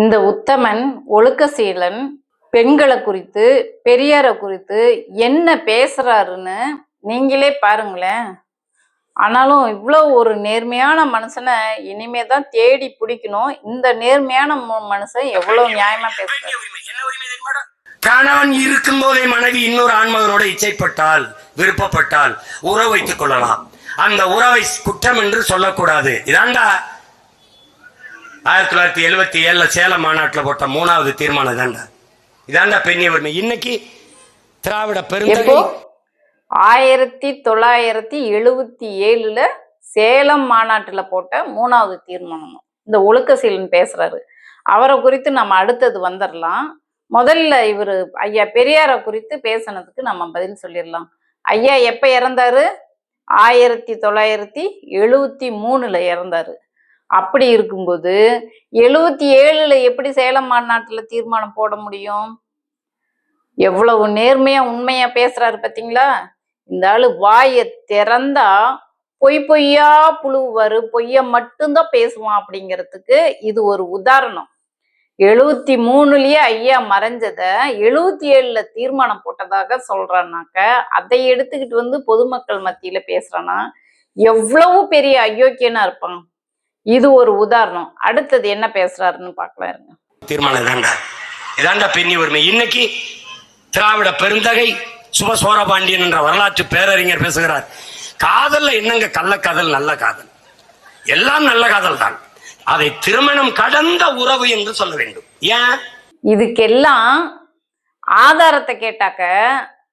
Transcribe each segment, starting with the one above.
இந்த உத்தமன் ஒழுக்கசீலன் பெண்களை குறித்து பெரியாரை குறித்து என்ன பேசுறாருன்னு நீங்களே பாருங்களேன். ஆனாலும் இவ்வளோ ஒரு நேர்மையான மனுஷனை இனிமே தான் தேடி பிடிக்கணும். இந்த நேர்மையான மனுஷன் எவ்வளவு நியாயமா பேசுறாரு? கணவன் இருக்கும் போதே மனைவி இன்னொரு ஆண்மகனோட இச்சைப்பட்டால் விருப்பப்பட்டால் உறவு வைத்துக் கொள்ளலாம். அந்த உறவை குற்றம் என்று சொல்லக்கூடாது. இதாண்டா ஆயிரத்தி தொள்ளாயிரத்தி எழுபத்தி ஏழுல சேலம் மாநாட்டில் போட்ட மூணாவது தீர்மானம் இதாண்டா. இதாண்டா பெண்ணிய உரிமை. இன்னைக்கு திராவிட பெருந்தகை ஆயிரத்தி தொள்ளாயிரத்தி எழுவத்தி ஏழுல சேலம் மாநாட்டுல போட்ட மூணாவது தீர்மானம். இந்த ஒழுக்கசீலன் பேசுறாரு. அவரை குறித்து நம்ம அடுத்தது வந்துடலாம் முதல்ல இவர் ஐயா பெரியாரை குறித்து பேசுனதுக்கு நம்ம பதில் சொல்லிடலாம் ஐயா எப்ப இறந்தாரு? ஆயிரத்தி தொள்ளாயிரத்தி எழுவத்தி மூணுல இறந்தாரு. அப்படி இருக்கும்போது எழுவத்தி ஏழுல எப்படி சேலம் மாநாட்டுல தீர்மானம் போட முடியும்? எவ்வளவு நேர்மையா உண்மையா பேசுறாரு பாத்தீங்களா? இந்த ஆளு வாயை திறந்தா பொய் பொய்யா புழுவாரு பொய்ய மட்டும்தான் பேசுவான் அப்படிங்கிறதுக்கு இது ஒரு உதாரணம். எழுவத்தி மூணுலயே ஐயா மறைஞ்சத எழுவத்தி ஏழுல தீர்மானம் போட்டதாக சொல்றானாக்க அதை எடுத்துக்கிட்டு வந்து பொதுமக்கள் மத்தியில பேசுறானா? எவ்வளவு பெரிய அயோக்கியனா இருப்பான்? இது ஒரு உதாரணம். அடுத்தது என்ன பேசுறாருன்னு பார்க்கலாம் இருங்க. தீர்மானம் இதாண்டா. இதாண்டா பெண்ணிய உரிமை. இன்னைக்கு திராவிட பெருந்தகை சுப சோரபாண்டியன் என்ற வரலாற்று பேரறிஞர் பேசுகிறார். காதல்ல என்னங்க கள்ளக்காதல் நல்ல காதல்? எல்லாம் நல்ல காதல் தான். அதை திருமணம் கடந்த உறவு என்று சொல்ல வேண்டும். ஏன்? இதுக்கெல்லாம் ஆதாரத்தை கேட்டாக்க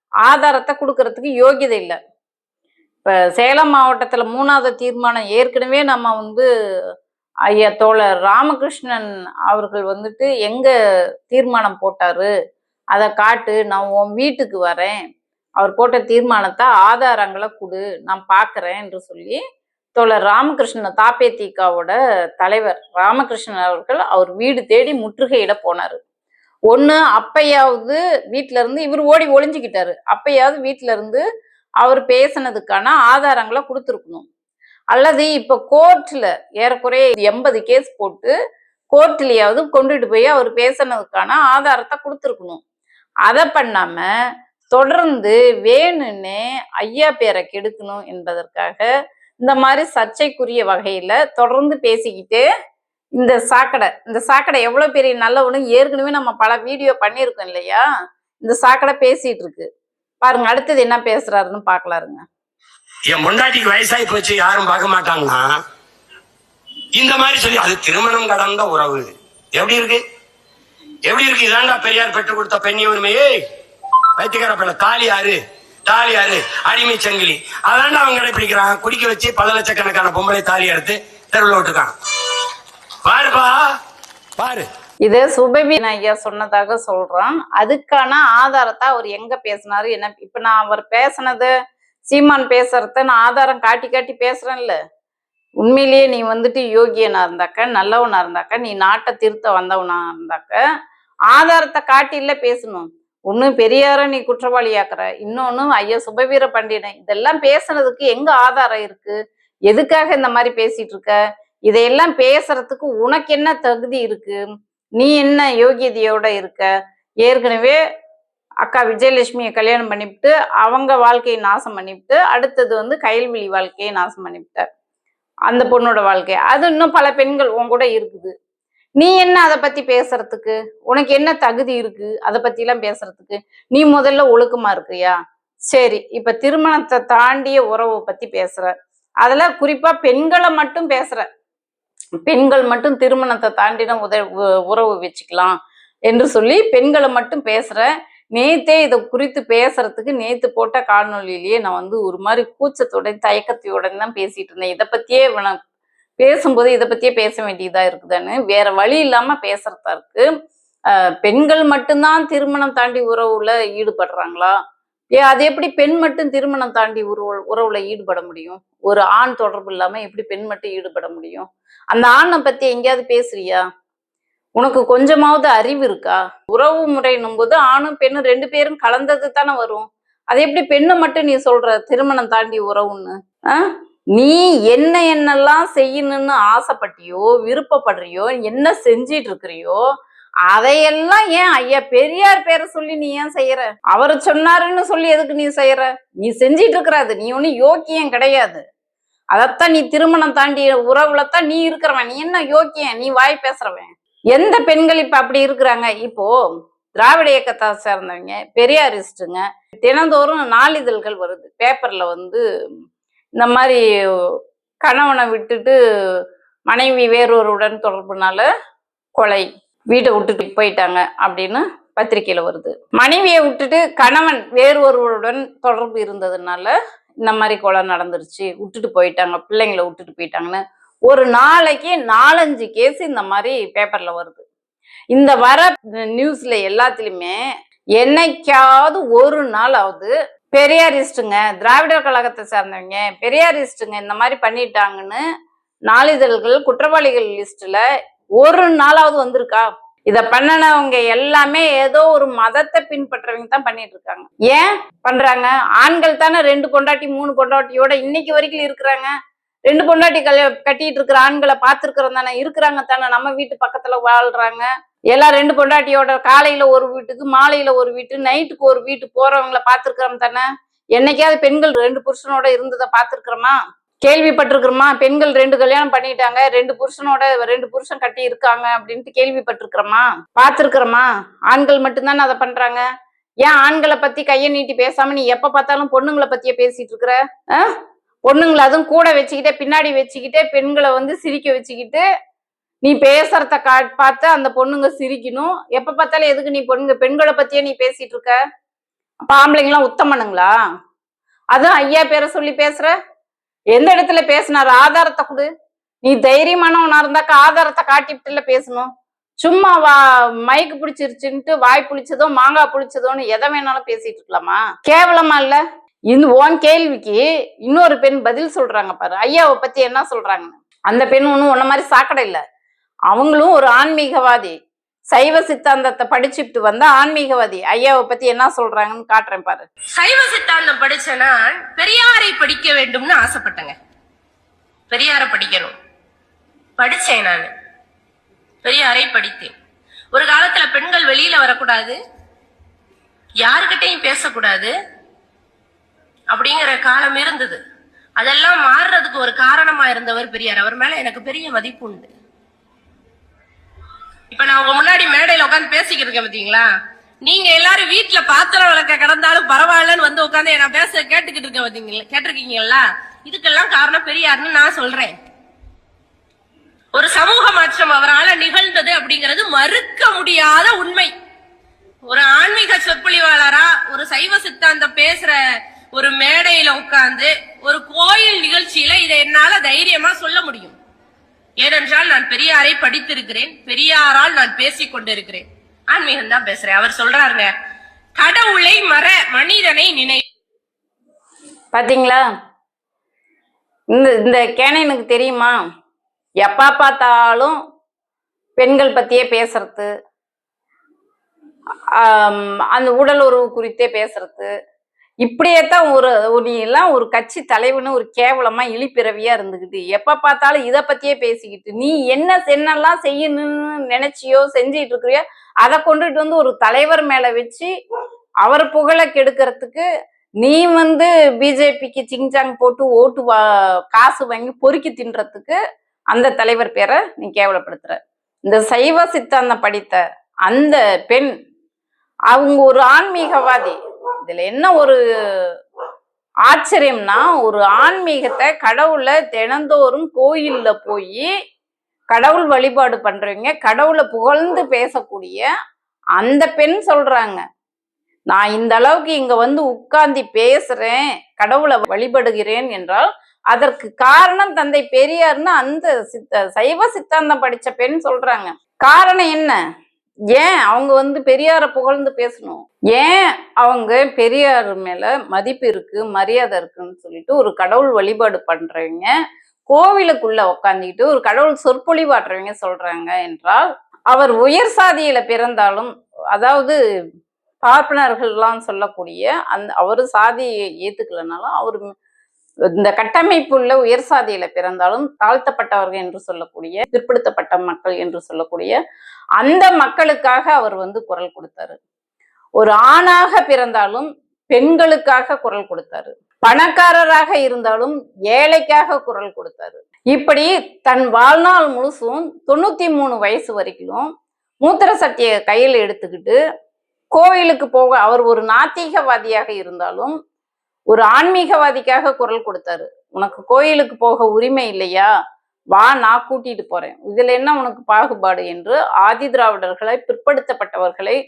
ஆதாரத்தை கொடுக்கறதுக்கு யோகியதை இல்லை. இப்போ சேலம் மாவட்டத்தில் மூணாவது தீர்மானம் ஏற்கனவே நம்ம வந்து ஐயா தோழர் ராமகிருஷ்ணன் அவர்கள் வந்துட்டு எங்கே தீர்மானம் போட்டாரு? அதை காட்டு நான் உன் வீட்டுக்கு வரேன். அவர் போட்ட தீர்மானத்தை ஆதாரங்களை கொடு நான் பார்க்குறேன் என்று சொல்லி தோழர் ராமகிருஷ்ணன் தாப்பேத்திகாவோட தலைவர் ராமகிருஷ்ணன் அவர்கள் அவர் வீடு தேடி முற்றுகையிட போனார். ஒன்று அப்பையாவது வீட்ல இருந்து இவர் ஓடி ஒளிஞ்சுக்கிட்டாரு. அப்பையாவது வீட்ல இருந்து அவர் பேசுனதுக்கான ஆதாரங்களை கொடுத்துருக்கணும். அல்லது இப்போ கோர்ட்டில் ஏறக்குறைய எண்பது கேஸ் போட்டு கோர்ட்லயாவது கொண்டுட்டு போய் அவர் பேசுனதுக்கான ஆதாரத்தை கொடுத்துருக்கணும். அதை பண்ணாம தொடர்ந்து வேணும்னே ஐயா பேரை கெடுக்கணும் என்பதற்காக இந்த மாதிரி சர்ச்சைக்குரிய வகையில தொடர்ந்து பேசிக்கிட்டு இந்த சாக்கடை இந்த சாக்கடை எவ்வளவு பெரிய நல்லவனு ஏற்கனவே நம்ம பல வீடியோ பண்ணியிருக்கோம் இல்லையா? இந்த சாக்கடை பேசிட்டு இருக்கு. பாருங்க அடுத்தது என்ன பேசுறாருன்னு பாக்கலாருங்க. என் முண்டாட்டிக்கு வயசாகி போச்சு யாரும் பார்க்க மாட்டாங்கன்னா இந்த மாதிரி சொல்லி அது திருமணம் கடந்த உறவு. எப்படி இருக்கு? எப்படி இருக்கு? இதாண்டா பெரியார் பெற்றுக் கொடுத்த பெண்ணி உரிமையே வைத்தியகார பிள்ளை தாலி யாரு தாலி யாரு அடிமை சங்கிலி. அதாண்டா அவன் கடைபிடிக்கிறான் குடிக்க வச்சு பல லட்சக்கணக்கான பொம்பளை தாலி எடுத்து தெருவில் விட்டுருக்கான். பாருப்பா பாரு. இது சுபவீன் ஐயா சொன்னதாக சொல்றான். அதுக்கான ஆதாரத்தை அவர் எங்க பேசினாரு? என்ன இப்ப நான் அவர் பேசினது சீமான் பேசுறத நான் ஆதாரம் காட்டி காட்டி பேசுறேன்ல. உண்மையிலேயே நீ வந்துட்டு யோகியனா இருந்தாக்க நல்லவனா இருந்தாக்க நீ நாட்டை திருத்த வந்தவனா இருந்தாக்க ஆதாரத்தை காட்டில பேசணும். ஒண்ணு பெரியார நீ குற்றவாளியாக்குற இன்னொன்னு ஐயா சுபவீர பண்டிதன் இதெல்லாம் பேசுனதுக்கு எங்க ஆதாரம் இருக்கு? எதுக்காக இந்த மாதிரி பேசிட்டு இருக்க? இதையெல்லாம் பேசுறதுக்கு உனக்கு என்ன தகுதி இருக்கு? நீ என்ன யோகியதையோட இருக்க? ஏற்கனவே அக்கா விஜயலட்சுமியை கல்யாணம் பண்ணிவிட்டு அவங்க வாழ்க்கையை நாசம் பண்ணிவிட்டு அடுத்தது வந்து கயல்விழி வாழ்க்கையை நாசம் பண்ணிவிட்ட. அந்த பொண்ணோட வாழ்க்கை. அது இன்னும் பல பெண்கள் உன் கூட இருக்குது. நீ என்ன அதை பத்தி பேசுறதுக்கு? உனக்கு என்ன தகுதி இருக்கு அதை பத்தி எல்லாம் பேசுறதுக்கு? நீ முதல்ல ஒழுக்கமா இருக்கிறியா சரி இப்ப திருமணத்தை தாண்டிய உறவை பத்தி பேசுற. அதுல குறிப்பா பெண்களை மட்டும் பேசுற. பெண்கள் மட்டும் திருமணத்தை தாண்டின உத உ- உறவு வச்சுக்கலாம் என்று சொல்லி பெண்களை மட்டும் பேசுற நேத்தே இதை குறித்து பேசுறதுக்கு நேத்து போட்ட காணொலியிலேயே நான் வந்து ஒரு மாதிரி கூச்சத்தோட தயக்கத்தையுடன் தான் பேசிட்டு இருந்தேன். இதை பத்தியே நான் பேசும்போது இதை பத்தியே பேச வேண்டியதா இருக்குதுன்னு. வேற வழி இல்லாம பேசுறதா இருக்கு. பெண்கள் மட்டும்தான் திருமணம் தாண்டி உறவுல ஈடுபடுறாங்களா? ஏ அது எப்படி பெண் மட்டும் திருமணம் தாண்டி உறவு உறவுல ஈடுபட முடியும்? ஒரு ஆண் தொடர்பு இல்லாம எப்படி பெண் மட்டும் ஈடுபட முடியும்? அந்த ஆணை பத்தி எங்கேயாவது பேசுறியா? உனக்கு கொஞ்சமாவது அறிவு இருக்கா? உறவு முறைன்னும் போது ஆணும் பெண்ணும் ரெண்டு பேரும் கலந்தது தானே வரும். அது எப்படி பெண்ணை மட்டும் நீ சொல்ற திருமணம் தாண்டி உறவுன்னு? ஆ? நீ என்ன என்னெல்லாம் செய்யணும்னு ஆசைப்பட்டியோ விருப்பப்படுறியோ என்ன செஞ்சிட்டு இருக்கிறியோ அதையெல்லாம் ஏன் ஐயா பெரியார் பேரை சொல்லி நீ ஏன் செய்யற? அவர் சொன்னாருன்னு சொல்லி எதுக்கு நீ செய்யற? நீ செஞ்சிட்டு இருக்கிறாது நீ ஒன்னும் யோக்கியம் கிடையாது. அதைத்தான் நீ திருமணம் தாண்டி உறவுல தான் நீ இருக்கிறவன். நீ என்ன யோக்கியன்? நீ வாய் பேசுறவன். எந்த பெண்கள் இப்ப அப்படி இருக்கிறாங்க? இப்போ திராவிட இயக்கத்தை சேர்ந்தவங்க பெரியாரிஸ்ட்டுங்க தினந்தோறும் நாளிதழ்கள் வருது. பேப்பர்ல வந்து இந்த மாதிரி கணவனை விட்டுட்டு மனைவி வேறொருடன் தொடர்புனால கொலை வீட்டை விட்டுட்டு போயிட்டாங்க அப்படின்னு பத்திரிகையில வருது. மனைவியை விட்டுட்டு கணவன் வேறு ஒருவருடன் தொடர்பு இருந்ததுனால இந்த மாதிரி கொலை நடந்துருச்சு விட்டுட்டு போயிட்டாங்க பிள்ளைங்களை விட்டுட்டு போயிட்டாங்கன்னு ஒரு நாளைக்கு நாலஞ்சு கேஸ் இந்த மாதிரி பேப்பர்ல வருது. இந்த வர நியூஸ்ல எல்லாத்துலயுமே என்னைக்காவது ஒரு நாளாவது பெரியாரிஸ்ட்டுங்க திராவிடர் கழகத்தை சார்ந்தவங்க பெரியாரிஸ்ட்டுங்க இந்த மாதிரி பண்ணிட்டாங்கன்னு நாளிதழ்கள் குற்றவாளிகள் லிஸ்ட்ல ஒரு நாளாவது வந்திருக்கா? இத பண்ணனவங்க எல்லாமே ஏதோ ஒரு மதத்தை பின்பற்றவங்க தான் பண்ணிட்டு இருக்காங்க. ஏன் பண்றாங்க? ஆண்கள் தானே ரெண்டு பொண்டாட்டி மூணு பொண்டாட்டியோட இன்னைக்கு வரைக்கும் இருக்கிறாங்க. ரெண்டு பொண்டாட்டி கல்ய கட்டிட்டு இருக்கிற ஆண்களை பார்த்துருக்கிறோம் தானே இருக்கிறாங்க தானே நம்ம வீட்டு பக்கத்துல வாழ்றாங்க. எல்லாம் ரெண்டு பொண்டாட்டியோட காலையில ஒரு வீட்டுக்கு மாலையில ஒரு வீட்டு நைட்டுக்கு ஒரு வீட்டு போறவங்கள பார்த்துருக்கிறோம் தானே. என்னைக்காவது பெண்கள் ரெண்டு புருஷனோட இருந்ததை பார்த்துருக்கிறோமா? கேள்விப்பட்டிருக்கிறோமா? பெண்கள் ரெண்டு கல்யாணம் பண்ணிட்டாங்க ரெண்டு புருஷனோட ரெண்டு புருஷன் கட்டி இருக்காங்க அப்படின்ட்டு கேள்விப்பட்டிருக்கிறோமா? பார்த்துருக்கிறோமா? ஆண்கள் மட்டும்தானே அதை பண்றாங்க? ஏன் ஆண்களை பத்தி கையை நீட்டி பேசாம நீ எப்ப பார்த்தாலும் பொண்ணுங்களை பத்தியே பேசிட்டு இருக்கிற? ஆ? பொண்ணுங்களை அதுவும் கூட வச்சுக்கிட்டே பின்னாடி வச்சுக்கிட்டே பெண்களை வந்து சிரிக்க வச்சுக்கிட்டு நீ பேசுறத கா பார்த்து அந்த பொண்ணுங்க சிரிக்கணும். எப்ப பார்த்தாலும் எதுக்கு நீ பொண்ணுங்க பெண்களை பத்தியே நீ பேசிட்டு இருக்க? பாம்பளைங்களாம் உத்தமனுங்களா? அதுவும் ஐயா பேரை சொல்லி பேசுற? எந்த இடத்துல பேசினாரு? ஆதாரத்தை கொடு. நீ தைரியமானவனா இருந்தாக்க ஆதாரத்தை காட்டிவிட்டுல பேசணும். சும்மா வா மைக்கு பிடிச்சிருச்சுன்ட்டு வாய் புளிச்சதோ மாங்காய் புளிச்சதோன்னு எதை வேணாலும் பேசிட்டு இருக்கலாமா? கேவலமா இல்ல? இந்த ஓன் கேள்விக்கு இன்னொரு பெண் பதில் சொல்றாங்க பாரு. ஐயாவை பத்தி என்ன சொல்றாங்க அந்த பெண் ஒன்றும் உன்ன மாதிரி சாக்கடை இல்லை. அவங்களும் ஒரு ஆன்மீகவாதி. சைவ சித்தாந்தத்தை படிச்சுட்டு வந்த ஆன்மீகவாதி ஐயாவை பத்தி என்ன சொல்றாங்கன்னு காட்டுறேன் பாரு. சைவ சித்தாந்தம் படிச்சனா பெரியாரை படிக்க வேண்டும்னு ஆசைப்பட்டேங்க. பெரியாரை படிக்கணும். படிச்சேன் நான். பெரியாரை படித்தேன். ஒரு காலத்துல பெண்கள் வெளியில வரக்கூடாது. யாருக்கிட்டையும் பேசக்கூடாது. அப்படிங்கிற காலம் இருந்தது. அதெல்லாம் மாறுறதுக்கு ஒரு காரணமா இருந்தவர் பெரியார். அவர் மேல எனக்கு பெரிய மதிப்பு உண்டு. இப்ப நான் உங்க முன்னாடி மேடையில உட்காந்து பேசிக்கிட்டு இருக்கேன் பாத்தீங்களா? நீங்க எல்லாரும் வீட்டுல பாத்திரம் விளக்க கிடந்தாலும் பரவாயில்லன்னு வந்து உட்காந்து நான் பேச கேட்டுக்கிட்டு இருக்கேன் பாத்தீங்களா? கேட்டிருக்கீங்களா இதுக்கெல்லாம் காரணம் பெரியாருன்னு நான் சொல்றேன். ஒரு சமூக மாற்றம் அவரால் நிகழ்ந்தது அப்படிங்கிறது மறுக்க முடியாத உண்மை. ஒரு ஆன்மீக சொற்பொழிவாளரா ஒரு சைவ சித்தாந்தம் பேசுற ஒரு மேடையில உட்கார்ந்து ஒரு கோயில் நிகழ்ச்சியில இதை என்னால தைரியமா சொல்ல முடியும். ஏனென்றால் நான் பெரியாரை படித்திருக்கிறேன் பெரியாரால் நான் பேசிக் கொண்டிருக்கிறேன். ஆன்மீகம் தான் பேசுறேன். அவர் சொல்றாருங்க கடவுளை மற மனிதனை நினை பாத்தீங்களா? இந்த இந்த கேனைனுக்கு தெரியுமா? எப்பா பார்த்தாலும் பெண்கள் பத்தியே பேசுறது அந்த உடல் உறவு குறித்தே பேசுறது இப்படியே தான் ஒரு ஒரு நீ எல்லாம் ஒரு கட்சி தலைவனு ஒரு கேவலமா இழிப்பிறவியா இருந்துகிட்டு எப்ப பார்த்தாலும் இதை பத்தியே பேசிக்கிட்டு நீ என்ன என்னெல்லாம் செய்யணும்னு நினைச்சியோ செஞ்சிட்டு இருக்கிறியோ அதை கொண்டுட்டு வந்து ஒரு தலைவர் மேல வச்சு அவர் புகழை கெடுக்கிறதுக்கு நீ வந்து பிஜேபிக்கு சிங்சாங் போட்டு ஓட்டு வா காசு வாங்கி பொறுக்கி தின்றதுக்கு அந்த தலைவர் பேரை நீ கேவலப்படுத்துற. இந்த சைவ சித்தாந்தம் படித்த அந்த பெண் அவங்க ஒரு ஆன்மீகவாதி. இதுல என்ன ஒரு ஆச்சரியம்னா ஒரு ஆன்மீகத்தை கடவுளை தினந்தோறும் கோயில்ல போய் கடவுள் வழிபாடு பண்றவங்க கடவுளை புகழ்ந்து பேசக்கூடிய அந்த பெண் சொல்றாங்க. நான் இந்த அளவுக்கு இங்க வந்து உட்கார்ந்து பேசுறேன் கடவுளை வழிபடுகிறேன் என்றால் அதற்கு காரணம் தந்தை பெரியார்னு அந்த சித்த சைவ சித்தாந்தம் படிச்ச பெண் சொல்றாங்க. காரணம் என்ன? ஏன் அவங்க வந்து பெரியாரை புகழ்ந்து பேசணும்? ஏன் அவங்க பெரியார் மேல மதிப்பு இருக்கு மரியாதை இருக்குன்னு சொல்லிட்டு ஒரு கடவுள் வழிபாடு பண்றவங்க கோவிலுக்குள்ள உட்காந்துக்கிட்டு ஒரு கடவுள் சொற்பொழிவாற்றவங்க சொல்றாங்க என்றால் அவர் உயர் சாதியில பிறந்தாலும் அதாவது பார்ப்பனர்கள்லாம் சொல்லக்கூடிய அந்த அவர் சாதியை ஏத்துக்கலனாலும் அவர் இந்த கட்டமைப்பு உள்ள உயர் சாதியில பிறந்தாலும் தாழ்த்தப்பட்டவர்கள் என்று சொல்லக்கூடிய பிற்படுத்தப்பட்ட மக்கள் என்று சொல்லக்கூடிய அந்த மக்களுக்காக அவர் வந்து குரல் கொடுத்தாரு. ஒரு ஆணாக பிறந்தாலும் பெண்களுக்காக குரல் கொடுத்தாரு. பணக்காரராக இருந்தாலும் ஏழைக்காக குரல் கொடுத்தாரு. இப்படி தன் வாழ்நாள் முழுசும் தொண்ணூத்தி மூணு வயசு வரைக்கும் மூத்திர சட்டியை கையில் எடுத்துக்கிட்டு கோயிலுக்கு போக அவர் ஒரு நாத்திகவாதியாக இருந்தாலும் ஒரு ஆன்மீகவாதிக்காக குரல் கொடுத்தாரு. உனக்கு கோயிலுக்கு போக உரிமை இல்லையா? வா நான் கூட்டிட்டு போறேன். இதுல என்ன உனக்கு பாகுபாடு? என்று ஆதி திராவிடர்களை பிற்படுத்தப்பட்டவர்களை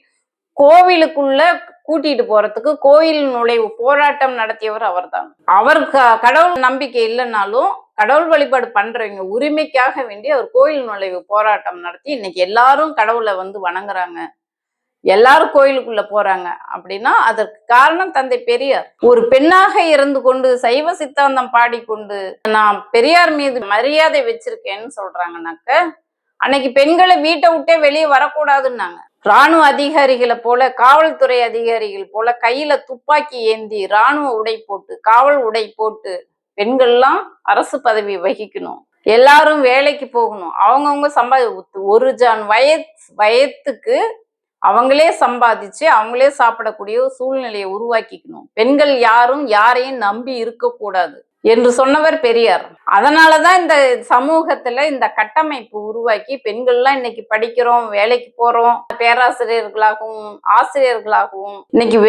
கோவிலுக்குள்ள கூட்டிட்டு போறதுக்கு கோயில் நுழைவு போராட்டம் நடத்தியவர் அவர்தான். அவர் க- கடவுள் நம்பிக்கை இல்லைன்னாலும் கடவுள் வழிபாடு பண்றவங்க உரிமைக்காக வேண்டி அவர் கோயில் நுழைவு போராட்டம் நடத்தி இன்னைக்கு எல்லாரும் கடவுளை வந்து வணங்குறாங்க. எல்லாரும் கோயிலுக்குள்ள போறாங்க அப்படின்னா அதற்கு காரணம் தந்தை பெரியார். ஒரு பெண்ணாக இருந்து கொண்டு சைவ சித்தாந்தம் பாடிக்கொண்டு நான் பெரியார் மீது மரியாதை வச்சிருக்கேன்னு சொல்றாங்கனாக்க அன்னைக்கு பெண்களை வீட்டை விட்டே வெளியே வரக்கூடாதுன்னாங்க. ராணுவ அதிகாரிகளை போல காவல்துறை அதிகாரிகள் போல கையில துப்பாக்கி ஏந்தி ராணுவ உடை போட்டு காவல் உடை போட்டு பெண்கள்லாம் அரசு பதவி வகிக்கணும். எல்லாரும் வேலைக்கு போகணும். அவங்கவுங்க சம்பாதி ஒரு ஜான் வய வயத்துக்கு அவங்களே சம்பாதிச்சு அவங்களே சாப்பிடக்கூடிய ஒரு சூழ்நிலையை உருவாக்கிக்கணும். பெண்கள் யாரும் யாரையும் நம்பி இருக்கக்கூடாது என்று சொன்னவர் பெரியார். அதனாலதான் இந்த சமூகத்துல இந்த கட்டமைப்பு உருவாக்கி பெண்கள்லாம் இன்னைக்கு படிக்கிறோம் வேலைக்கு போறோம் பேராசிரியர்களாகவும் ஆசிரியர்களாகவும் இன்னைக்கு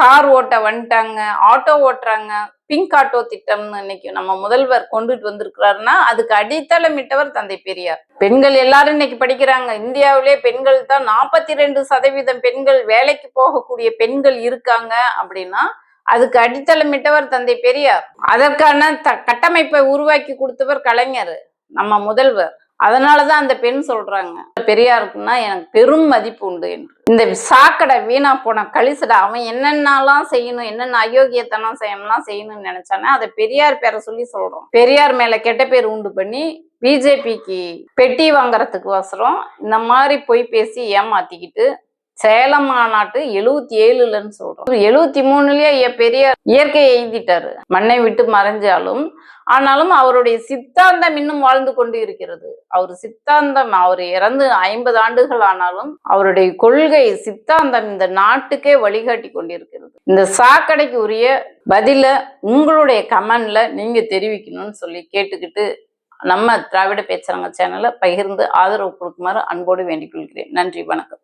கார் ஓட்ட வந்துட்டாங்க ஆட்டோ ஓட்டுறாங்க. பிங்க் ஆட்டோ திட்டம்னு இன்னைக்கு நம்ம முதல்வர் கொண்டுட்டு வந்திருக்கிறாருன்னா அதுக்கு அடித்தளமிட்டவர் தந்தை பெரியார். பெண்கள் எல்லாரும் இன்னைக்கு படிக்கிறாங்க. இந்தியாவிலே பெண்கள் தான் நாற்பத்தி ரெண்டு சதவீதம் பெண்கள் வேலைக்கு போகக்கூடிய பெண்கள் இருக்காங்க அப்படின்னா அதுக்கு அடித்தளமிட்டவர் தந்தை பெரியார். அதற்கான த கட்டமைப்பை உருவாக்கி கொடுத்தவர் கலைஞர் நம்ம முதல்வர். அதனாலதான் அந்த பெண் சொல்றாங்க. பெரியாருக்குன்னா எனக்கு பெரும் மதிப்பு உண்டு என்று. இந்த சாக்கடை வீணா போன கழிசடை அவன் என்னென்னலாம் செய்யணும் என்னென்ன அயோக்கியத்தனம் செய்யணும்லாம் செய்யணும்னு நினைச்சானே அதை பெரியார் பேரை சொல்லி சொல்றோம். பெரியார் மேல கெட்ட பேர் உண்டு பண்ணி பிஜேபிக்கு பெட்டி வாங்குறதுக்கு வசரம் இந்த மாதிரி பொய் பேசி ஏமாத்திக்கிட்டு சேலம் மாநாட்டு எழுவத்தி ஏழுலன்னு சொல்றோம். எழுவத்தி மூணுலயே பெரிய இயற்கையை எழுதிட்டாரு மண்ணை விட்டு மறைஞ்சாலும் ஆனாலும் அவருடைய சித்தாந்தம் இன்னும் வாழ்ந்து கொண்டு இருக்கிறது. அவர் சித்தாந்தம் அவர் இறந்து ஐம்பது ஆண்டுகள் ஆனாலும் அவருடைய கொள்கை சித்தாந்தம் இந்த நாட்டுக்கே வழிகாட்டி கொண்டிருக்கிறது. இந்த சாக்கடைக்கு உரிய பதில உங்களுடைய கமெண்ட்ல நீங்க தெரிவிக்கணும்னு சொல்லி கேட்டுக்கிட்டு நம்ம திராவிட பேச்சரங்க சேனலை பகிர்ந்து ஆதரவு கொடுக்குமாறு அன்போடு வேண்டிக் கொள்கிறேன். நன்றி வணக்கம்.